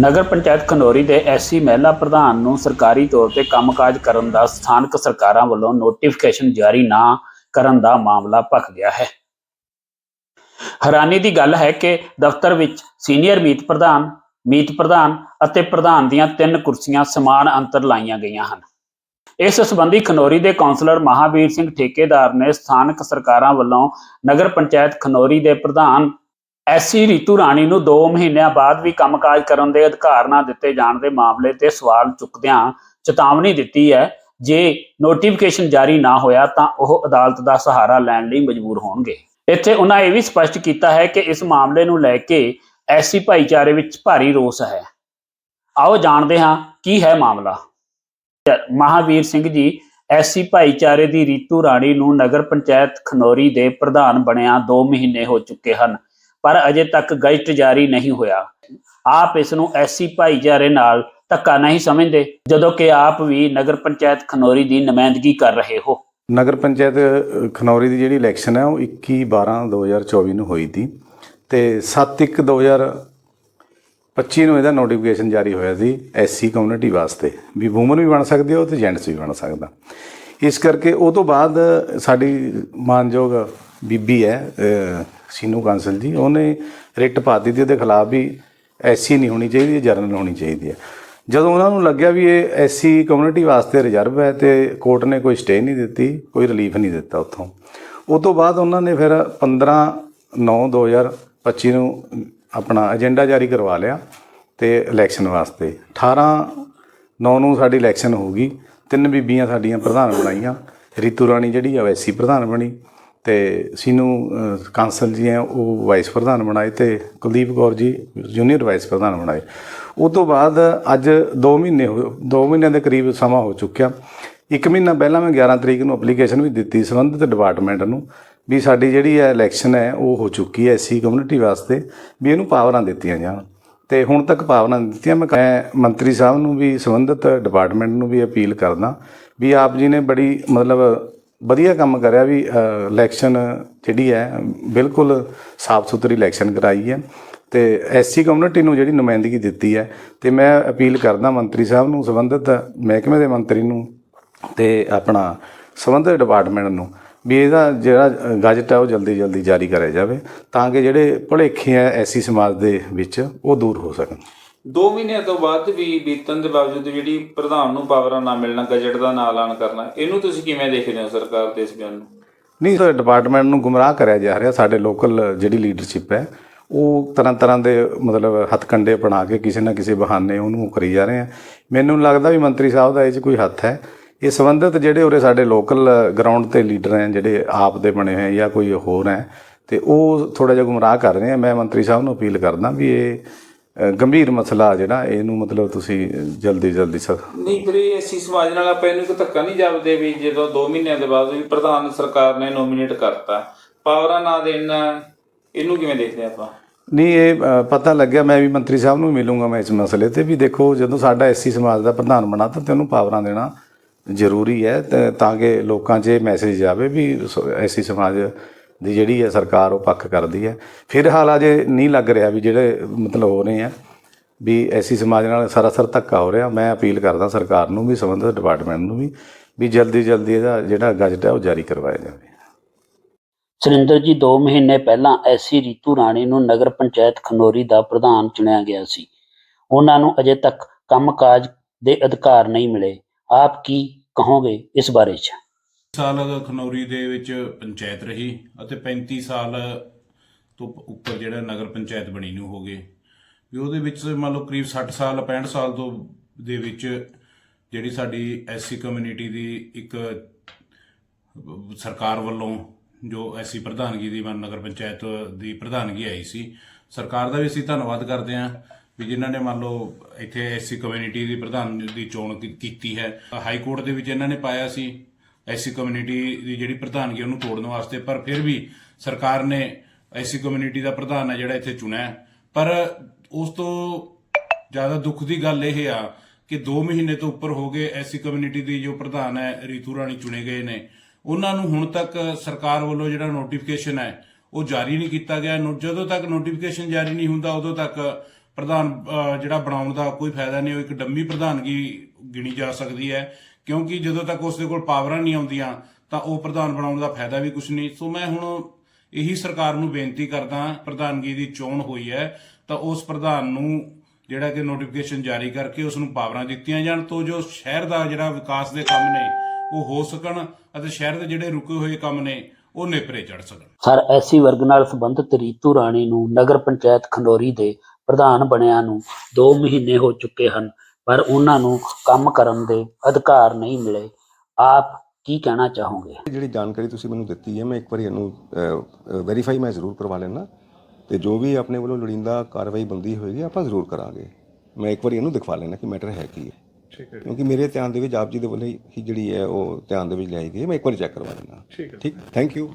ਨਗਰ ਪੰਚਾਇਤ ਖਨੌਰੀ ਦੇ ਐਸਸੀ ਮਹਿਲਾ ਪ੍ਰਧਾਨ ਨੂੰ ਸਰਕਾਰੀ ਤੌਰ ਤੇ ਕੰਮਕਾਜ ਕਰਨ ਦਾ ਸਥਾਨਕ ਸਰਕਾਰਾਂ ਵੱਲੋਂ ਨੋਟੀਫਿਕੇਸ਼ਨ ਜਾਰੀ ਨਾ ਕਰਨ ਦਾ ਮਾਮਲਾ ਭਖ ਗਿਆ ਹੈ। ਹੈਰਾਨੀ ਦੀ ਗੱਲ ਹੈ ਕਿ ਦਫ਼ਤਰ ਵਿੱਚ ਸੀਨੀਅਰ ਮੀਤ ਪ੍ਰਧਾਨ ਮੀਤ ਪ੍ਰਧਾਨ ਅਤੇ ਪ੍ਰਧਾਨ ਦੀਆਂ ਤਿੰਨ ਕੁਰਸੀਆਂ ਸਮਾਨ ਅੰਤਰ ਲਾਈਆਂ ਗਈਆਂ ਹਨ। ਇਸ ਸੰਬੰਧੀ ਖਨੌਰੀ ਦੇ ਕਾਉਂਸਲਰ ਮਹਾਵੀਰ ਸਿੰਘ ਠੇਕੇਦਾਰ ਨੇ ਸਥਾਨਕ ਸਰਕਾਰਾਂ ਵੱਲੋਂ ਨਗਰ ਪੰਚਾਇਤ ਖਨੌਰੀ ਦੇ ਪ੍ਰਧਾਨ ਐਸੀ ਰੀਤੂ ਰਾਣੀ ਨੂੰ 2 ਮਹੀਨਿਆਂ ਬਾਅਦ ਵੀ ਕੰਮਕਾਜ ਕਰਨ ਦੇ ਅਧਿਕਾਰ ਨਾ ਦਿੱਤੇ ਜਾਣ ਦੇ ਮਾਮਲੇ ਤੇ ਸਵਾਲ ਚੁੱਕਦਿਆਂ ਚੇਤਾਵਨੀ ਦਿੱਤੀ ਹੈ। ਜੇ ਨੋਟੀਫਿਕੇਸ਼ਨ ਜਾਰੀ ਨਾ ਹੋਇਆ ਤਾਂ ਉਹ ਅਦਾਲਤ ਦਾ ਸਹਾਰਾ ਲੈਣ ਲਈ ਮਜਬੂਰ ਹੋਣਗੇ। ਇੱਥੇ ਉਹਨਾਂ ਇਹ ਵੀ ਸਪਸ਼ਟ ਕੀਤਾ ਹੈ ਕਿ ਇਸ ਮਾਮਲੇ ਨੂੰ ਲੈ ਕੇ ਐਸੀ ਭਾਈਚਾਰੇ ਵਿੱਚ ਭਾਰੀ ਰੋਸ ਹੈ। ਆਓ ਜਾਣਦੇ ਹਾਂ ਕੀ ਹੈ ਮਾਮਲਾ। ਮਹਾਵੀਰ ਸਿੰਘ ਜੀ, ਐਸੀ ਭਾਈਚਾਰੇ ਦੀ ਰੀਤੂ ਰਾਣੀ ਨੂੰ ਨਗਰ ਪੰਚਾਇਤ ਖਨੌਰੀ ਦੇ ਪ੍ਰਧਾਨ ਬਣਿਆ 2 ਮਹੀਨੇ ਹੋ ਚੁੱਕੇ ਹਨ। ਪਰ ਅਜੇ ਤੱਕ ਗਜ਼ਟ ਜਾਰੀ ਨਹੀਂ ਹੋਇਆ। ਆਪ ਇਸ ਨੂੰ ਐਸਸੀ ਭਾਈਚਾਰੇ ਨਾਲ ਧੱਕਾ ਨਹੀਂ ਸਮਝਦੇ, ਜਦੋਂ ਕਿ ਆਪ ਵੀ ਨਗਰ ਪੰਚਾਇਤ ਖਨੌਰੀ ਦੀ ਨੁਮਾਇੰਦਗੀ ਕਰ ਰਹੇ ਹੋ। ਨਗਰ ਪੰਚਾਇਤ ਖਨੌਰੀ ਦੀ ਜਿਹੜੀ ਇਲੈਕਸ਼ਨ ਹੈ, ਉਹ 21 12 2024 ਨੂੰ ਹੋਈ ਸੀ ਤੇ 7 1 2025 ਨੂੰ ਇਹਦਾ ਨੋਟੀਫਿਕੇਸ਼ਨ ਜਾਰੀ ਹੋਇਆ ਸੀ ਐਸਸੀ ਕਮਿਊਨਿਟੀ ਵਾਸਤੇ। ਵੀ ਔਮਨ ਵੀ ਬਣ ਸਕਦੇ ਹੋ ਤੇ ਜੈਂਟਸ ਵੀ ਬਣ ਸਕਦਾ। ਇਸ ਕਰਕੇ ਉਹ ਤੋਂ ਬਾਅਦ ਸਾਡੀ ਮਾਨਯੋਗ ਬੀਬੀ ਹੈ ਸੀਨੂ ਕਾਂਸਲ ਜੀ, ਉਹਨੇ ਰਿਟ ਪਾ ਦਿੱਤੀ ਉਹਦੇ ਖਿਲਾਫ ਵੀ ਐਸੀ ਨਹੀਂ ਹੋਣੀ ਚਾਹੀਦੀ, ਜਰਨਲ ਹੋਣੀ ਚਾਹੀਦੀ ਹੈ। ਜਦੋਂ ਉਹਨਾਂ ਨੂੰ ਲੱਗਿਆ ਵੀ ਇਹ ਐਸੀ ਕਮਿਊਨਿਟੀ ਵਾਸਤੇ ਰਿਜ਼ਰਵ ਹੈ ਤੇ ਕੋਰਟ ਨੇ ਕੋਈ ਸਟੇ ਨਹੀਂ ਦਿੱਤੀ, ਕੋਈ ਰਿਲੀਫ ਨਹੀਂ ਦਿੱਤਾ ਉੱਥੋਂ। ਉਸ ਤੋਂ ਬਾਅਦ ਉਹਨਾਂ ਨੇ ਫਿਰ 15 9 2025 ਨੂੰ ਆਪਣਾ ਏਜੰਡਾ ਜਾਰੀ ਕਰਵਾ ਲਿਆ ਤੇ ਇਲੈਕਸ਼ਨ ਵਾਸਤੇ। 18 9 ਨੂੰ ਸਾਡੀ ਇਲੈਕਸ਼ਨ ਹੋ ਗਈ। ਤਿੰਨ ਬੀਬੀਆਂ ਸਾਡੀਆਂ ਪ੍ਰਧਾਨ ਬਣਾਈਆਂ। ਰੀਤੂ ਰਾਣੀ ਜਿਹੜੀ ਆ ਐਸਸੀ ਪ੍ਰਧਾਨ ਬਣੀ ਤੇ ਸੀਨੂ ਕਾਂਸਲ ਜੀ ਹੈ ਉਹ ਵਾਈਸ ਪ੍ਰਧਾਨ ਬਣਾਏ ਤੇ ਕੁਲਦੀਪ ਕੌਰ ਜੀ ਜੂਨੀਅਰ ਵਾਈਸ ਪ੍ਰਧਾਨ ਬਣਾਏ। ਉਸ ਤੋਂ ਬਾਅਦ ਅੱਜ 2 ਮਹੀਨੇ ਹੋ 2 ਮਹੀਨਿਆਂ ਦੇ ਕਰੀਬ ਸਮਾਂ ਹੋ ਚੁੱਕਿਆ। ਇੱਕ ਮਹੀਨਾ ਪਹਿਲਾਂ ਮੈਂ 11 ਤਰੀਕ ਨੂੰ ਐਪਲੀਕੇਸ਼ਨ ਵੀ ਦਿੱਤੀ ਸੰਬੰਧਿਤ ਡਿਪਾਰਟਮੈਂਟ ਨੂੰ ਵੀ ਸਾਡੀ ਜਿਹੜੀ ਹੈ ਇਲੈਕਸ਼ਨ ਹੈ ਉਹ ਹੋ ਚੁੱਕੀ ਹੈ ਐਸਸੀ ਕਮਿਊਨਿਟੀ ਵਾਸਤੇ ਵੀ ਇਹਨੂੰ ਪਾਵਰਾਂ ਦਿੱਤੀਆਂ ਜਾਣ। ਤੇ ਹੁਣ ਤੱਕ ਭਾਵਨਾ ਦਿੱਤੀਆਂ। ਮੈਂ ਮੈਂ ਮੰਤਰੀ ਸਾਹਿਬ ਨੂੰ ਵੀ, ਸੰਬੰਧਿਤ ਡਿਪਾਰਟਮੈਂਟ ਨੂੰ ਵੀ ਅਪੀਲ ਕਰਦਾ ਵੀ ਆਪ ਜੀ ਨੇ ਬੜੀ ਮਤਲਬ ਵਧੀਆ ਕੰਮ ਕਰਿਆ ਵੀ ਇਲੈਕਸ਼ਨ ਜਿਹੜੀ ਹੈ, ਬਿਲਕੁਲ ਸਾਫ਼ ਸੁਥਰੀ ਇਲੈਕਸ਼ਨ ਕਰਾਈ ਹੈ ਤੇ ਐਸਸੀ ਕਮਿਊਨਿਟੀ ਨੂੰ ਜਿਹੜੀ ਨੁਮਾਇੰਦਗੀ ਦਿੱਤੀ ਹੈ ਤੇ ਮੈਂ ਅਪੀਲ ਕਰਦਾ ਮੰਤਰੀ ਸਾਹਿਬ ਨੂੰ, ਸੰਬੰਧਿਤ ਮਹਿਕਮੇ ਦੇ ਮੰਤਰੀ ਨੂੰ ਤੇ ਆਪਣਾ ਸੰਬੰਧਿਤ ਡਿਪਾਰਟਮੈਂਟ ਨੂੰ ਵੀ ਇਹਦਾ ਜਿਹੜਾ ਗਜ਼ਟ ਹੈ ਉਹ ਜਲਦੀ ਜਲਦੀ ਜਾਰੀ ਕਰਿਆ ਜਾਵੇ ਤਾਂ ਕਿ ਜਿਹੜੇ ਭੁਲੇਖੇ ਹੈ ਐਸੀ ਸਮਾਜ ਦੇ ਵਿੱਚ ਉਹ ਦੂਰ ਹੋ ਸਕਣ। 2 ਮਹੀਨਿਆਂ ਤੋਂ ਬਾਅਦ ਵੀ ਬੀਤਣ ਦੇ ਬਾਵਜੂਦ ਜਿਹੜੀ ਪ੍ਰਧਾਨ ਨੂੰ ਪਾਵਰਾਂ ਨਾ ਮਿਲਣਾ ਗਜਟ ਦਾ ਨਾ ਐਲਾਨ ਕਰਨਾ ਇਹਨੂੰ ਤੁਸੀਂ ਕਿਵੇਂ ਦੇਖਦੇ ਹੋ ਸਰਕਾਰ ਦੇ ਇਸ ਬਿਆਨ ਨੂੰ? ਨਹੀਂ ਸਰ ਡਿਪਾਰਟਮੈਂਟ ਨੂੰ ਗੁੰਮਰਾਹ ਕਰਿਆ ਜਾ ਰਿਹਾ। ਸਾਡੇ ਲੋਕਲ ਜਿਹੜੀ ਲੀਡਰਸ਼ਿਪ ਹੈ ਉਹ ਤਰ੍ਹਾਂ ਤਰ੍ਹਾਂ ਦੇ ਮਤਲਬ ਹੱਥਕੰਡੇ ਬਣਾ ਕੇ ਕਿਸੇ ਨਾ ਕਿਸੇ ਬਹਾਨੇ ਉਹਨੂੰ ਕਰੀ ਜਾ ਰਹੇ ਆ। ਮੈਨੂੰ ਲੱਗਦਾ ਵੀ ਮੰਤਰੀ ਸਾਹਿਬ ਦਾ ਇਹ 'ਚ ਕੋਈ ਹੱਥ ਹੈ। ਇਹ ਸੰਬੰਧਿਤ ਜਿਹੜੇ ਉਰੇ ਸਾਡੇ ਲੋਕਲ ਗਰਾਊਂਡ ਤੇ ਲੀਡਰ ਹੈ ਜਿਹੜੇ ਆਪ ਦੇ ਬਣੇ ਹੋਏ ਜਾਂ ਕੋਈ ਹੋਰ ਹੈ ਤੇ ਉਹ ਥੋੜਾ ਜਿਹਾ ਗੁੰਮਰਾਹ ਕਰ ਰਹੇ ਆ। ਮੈਂ ਮੰਤਰੀ ਸਾਹਿਬ ਨੂੰ ਅਪੀਲ ਕਰਦਾ ਵੀ ਇਹ ਗੰਭੀਰ ਮਸਲਾ ਜਿਹੜਾ ਇਹਨੂੰ ਮਤਲਬ ਤੁਸੀਂ ਜਲਦੀ ਜਲਦੀ ਸਰ ਨਹੀਂ ਇਹ ਐਸੀ ਸਮਾਜ ਨਾਲ ਆਪਾਂ ਇਹਨੂੰ ਕੋਈ ਧੱਕਾ ਨਹੀਂ ਜਾਪਦੇ ਵੀ ਜਦੋਂ 2 ਮਹੀਨਿਆਂ ਦੇ ਬਾਅਦ ਵੀ ਪ੍ਰਧਾਨ ਸਰਕਾਰ ਨੇ ਨੋਮੀਨੇਟ ਕਰਤਾ। ਪਾਵਰਾਂ ਨਾ ਦੇਣਾ ਇਹਨੂੰ ਕਿਵੇਂ ਦੇਖਦੇ ਆਪਾਂ? ਨਹੀਂ ਇਹ ਪਤਾ ਲੱਗਿਆ ਮੈਂ ਵੀ ਮੰਤਰੀ ਸਾਹਿਬ ਨੂੰ ਮਿਲੂੰਗਾ ਮੈਂ ਇਸ ਮਸਲੇ ਤੇ ਵੀ ਦੇਖੋ ਜਦੋਂ ਸਾਡਾ ਐਸਸੀ ਸਮਾਜ ਦਾ ਪ੍ਰਧਾਨ ਬਣਾ ਤਾਂ ਤੇ ਉਹਨੂੰ ਪਾਵਰਾਂ ਦੇਣਾ ਜ਼ਰੂਰੀ ਹੈ ਤਾਂ ਕਿ ਲੋਕਾਂ 'ਚ ਇਹ ਮੈਸੇਜ ਜਾਵੇ ਵੀ ਐਸੀ ਸਮਾਜ ਦੀ ਜਿਹੜੀ ਹੈ ਸਰਕਾਰ ਉਹ ਪੱਖ ਕਰਦੀ ਹੈ। ਫਿਰ ਫਿਲਹਾਲ ਅਜੇ ਨਹੀਂ ਲੱਗ ਰਿਹਾ ਵੀ ਜਿਹੜੇ ਮਤਲਬ ਹੋ ਰਹੇ ਆ, ਵੀ ਐਸੀ ਸਮਾਜ ਨਾਲ ਸਰਾਸਰ ਧੱਕਾ ਹੋ ਰਿਹਾ। ਮੈਂ ਅਪੀਲ ਕਰਦਾ ਸਰਕਾਰ ਨੂੰ ਵੀ, ਸੰਬੰਧਿਤ ਡਿਪਾਰਟਮੈਂਟ ਨੂੰ ਵੀ ਵੀ ਜਲਦੀ ਜਲਦੀ ਇਹਦਾ ਜਿਹੜਾ ਗਜ਼ਟ ਹੈ ਉਹ ਜਾਰੀ ਕਰਵਾਇਆ ਜਾਵੇ। ਸੁਰਿੰਦਰ ਜੀ 2 ਮਹੀਨੇ ਪਹਿਲਾਂ ਐਸੀ ਰੀਤੂ ਰਾਣੀ ਨੂੰ ਨਗਰ ਪੰਚਾਇਤ ਖਨੌਰੀ ਦਾ ਪ੍ਰਧਾਨ ਚੁਣਿਆ ਗਿਆ ਸੀ। ਉਹਨਾਂ ਨੂੰ ਅਜੇ ਤੱਕ ਕੰਮਕਾਜ ਦੇ ਅਧਿਕਾਰ ਨਹੀਂ ਮਿਲੇ। ਆਪ ਕੀ ਕਹੋਗੇ ਇਸ ਬਾਰੇ 'ਚ? ਸਾਲ ਖਨੌਰੀ ਦੇ ਵਿੱਚ ਪੰਚਾਇਤ ਰਹੀ ਅਤੇ 35 ਸਾਲ ਤੋਂ ਉੱਪਰ ਜਿਹੜਾ ਨਗਰ ਪੰਚਾਇਤ ਬਣੀ ਨੂੰ ਹੋ ਗਏ। ਵੀ ਉਹਦੇ ਵਿੱਚ ਮੰਨ ਲਓ ਕਰੀਬ 60 ਸਾਲ 65 ਸਾਲ ਤੋਂ ਦੇ ਵਿੱਚ ਜਿਹੜੀ ਸਾਡੀ ਐਸਸੀ ਕਮਿਊਨਿਟੀ ਦੀ ਇੱਕ ਸਰਕਾਰ ਵੱਲੋਂ ਜੋ ਐਸੀ ਪ੍ਰਧਾਨਗੀ ਦੀ, ਮਨ ਨਗਰ ਪੰਚਾਇਤ ਦੀ ਪ੍ਰਧਾਨਗੀ ਆਈ ਸੀ। ਸਰਕਾਰ ਦਾ ਵੀ ਅਸੀਂ ਧੰਨਵਾਦ ਕਰਦੇ ਹਾਂ। ਵੀ ਜਿਨ੍ਹਾਂ ਨੇ ਮੰਨ ਲਓ ਇੱਥੇ ਐਸੀ ਕਮਿਊਨਿਟੀ ਦੀ ਪ੍ਰਧਾਨ ਦੀ ਚੋਣ ਕੀਤੀ ਹੈ ਹਾਈ ਕੋਰਟ ਦੇ ਵਿੱਚ ਇਹਨਾਂ ਨੇ ਪਾਇਆ ਸੀ ਐਸੀ ਕਮਿਊਨਿਟੀ ਦੀ ਜਿਹੜੀ ਪ੍ਰਧਾਨਗੀ ਉਹਨੂੰ ਤੋੜਨ ਵਾਸਤੇ, ਪਰ ਫਿਰ ਵੀ ਸਰਕਾਰ ਨੇ ਐਸੀ ਕਮਿਊਨਿਟੀ ਦਾ ਪ੍ਰਧਾਨ ਹੈ ਜਿਹੜਾ ਇੱਥੇ ਚੁਣਿਆ ਪਰ ਉਸ ਤੋਂ ਜ਼ਿਆਦਾ ਦੁੱਖ ਦੀ ਗੱਲ ਇਹ ਆ ਕਿ 2 ਮਹੀਨੇ ਤੋਂ ਉੱਪਰ ਹੋ ਗਏ ਐਸੀ ਕਮਿਊਨਿਟੀ ਦੀ ਜੋ ਪ੍ਰਧਾਨ ਹੈ, ਰੀਤੂ ਰਾਣੀ ਚੁਣੇ ਗਏ ਨੇ। ਉਹਨਾਂ ਨੂੰ ਹੁਣ ਤੱਕ ਸਰਕਾਰ ਵੱਲੋਂ ਜਿਹੜਾ ਨੋਟੀਫਿਕੇਸ਼ਨ ਹੈ, ਉਹ ਜਾਰੀ ਨਹੀਂ ਕੀਤਾ ਗਿਆ। ਜਦੋਂ ਤੱਕ ਨੋਟੀਫਿਕੇਸ਼ਨ ਜਾਰੀ ਨਹੀਂ ਹੁੰਦਾ, ਉਦੋਂ ਤੱਕ ਪ੍ਰਧਾਨ ਜਿਹੜਾ ਬਣਾਉਣ ਦਾ ਕੋਈ ਫਾਇਦਾ ਨਹੀਂ, ਉਹ ਇੱਕ ਡੰਮੀ ਪ੍ਰਧਾਨਗੀ ਗਿਣੀ ਜਾ ਸਕਦੀ ਹੈ। ਕਿਉਂਕਿ ਜਦੋਂ ਤੱਕ ਉਸ ਦੇ ਕੋਲ ਪਾਵਰਾਂ ਨਹੀਂ ਆਉਂਦੀਆਂ, ਤਾਂ ਉਹ ਪ੍ਰਧਾਨ ਬਣਾਉਣ ਦਾ ਫਾਇਦਾ ਵੀ ਕੁਝ ਨਹੀਂ। ਸੋ ਮੈਂ ਹੁਣ ਇਹੀ ਸਰਕਾਰ ਨੂੰ ਬੇਨਤੀ ਕਰਦਾ, ਪ੍ਰਧਾਨਗੀ ਦੀ ਚੋਣ ਹੋਈ ਹੈ, ਤਾਂ ਉਸ ਪ੍ਰਧਾਨ ਨੂੰ ਜਿਹੜਾ ਕਿ ਨੋਟੀਫਿਕੇਸ਼ਨ ਜਾਰੀ ਕਰਕੇ ਉਸ ਨੂੰ ਪਾਵਰਾਂ ਦਿੱਤੀਆਂ ਜਾਣ, ਤੋਂ ਜੋ ਸ਼ਹਿਰ ਦਾ ਜਿਹੜਾ ਵਿਕਾਸ ਦੇ ਕੰਮ ਨੇ, ਉਹ ਹੋ ਸਕਣ ਅਤੇ ਸ਼ਹਿਰ ਦੇ ਜਿਹੜੇ ਰੁਕੇ ਹੋਏ ਕੰਮ ਨੇ, ਉਹ ਨੇਪਰੇ ਚੜ ਸਕਣ। ਸਰ, ਐਸੀ ਵਰਗ ਨਾਲ ਸੰਬੰਧਿਤ ਰੀਤੂ ਰਾਣੀ ਨੂੰ ਨਗਰ ਪੰਚਾਇਤ ਖੰਡੋਰੀ ਦੇ ਪ੍ਰਧਾਨ ਬਣਿਆ ਨੂੰ 2 ਮਹੀਨੇ ਹੋ ਚੁੱਕੇ ਹਨ ਪਰ ਉਹਨਾਂ ਨੂੰ ਕੰਮ ਕਰਨ ਦੇ ਅਧਿਕਾਰ ਨਹੀਂ ਮਿਲੇ। ਆਪ ਕੀ ਕਹਿਣਾ ਚਾਹੋਗੇ? ਜਿਹੜੀ ਜਾਣਕਾਰੀ ਤੁਸੀਂ ਮੈਨੂੰ ਦਿੱਤੀ ਹੈ ਮੈਂ ਇੱਕ ਵਾਰੀ ਇਹਨੂੰ ਵੈਰੀਫਾਈ ਮੈਂ ਜ਼ਰੂਰ ਕਰਵਾ ਲੈਣਾ ਤੇ ਜੋ ਵੀ ਆਪਣੇ ਵੱਲੋਂ ਲੋੜੀਂਦਾ ਕਾਰਵਾਈ ਬੰਦੀ ਹੋਏਗੀ ਆਪਾਂ ਜ਼ਰੂਰ ਕਰਾਂਗੇ। ਮੈਂ ਇੱਕ ਵਾਰੀ ਇਹਨੂੰ ਦਿਖਵਾ ਲੈਣਾ ਕਿ ਮੈਟਰ ਹੈ ਕੀ ਹੈ। ਠੀਕ ਹੈ ਕਿਉਂਕਿ ਮੇਰੇ ਧਿਆਨ ਦੇ ਵਿੱਚ ਆਪ ਜੀ ਦੇ ਵੱਲੋਂ ਹੀ ਜਿਹੜੀ ਹੈ ਉਹ ਧਿਆਨ ਦੇ ਵਿੱਚ ਲਿਆਈ ਗਈ ਹੈ। ਮੈਂ ਇੱਕ ਵਾਰੀ ਚੈੱਕ ਕਰਵਾ ਲੈਣਾ ਠੀਕ ਠੀਕ? Thank you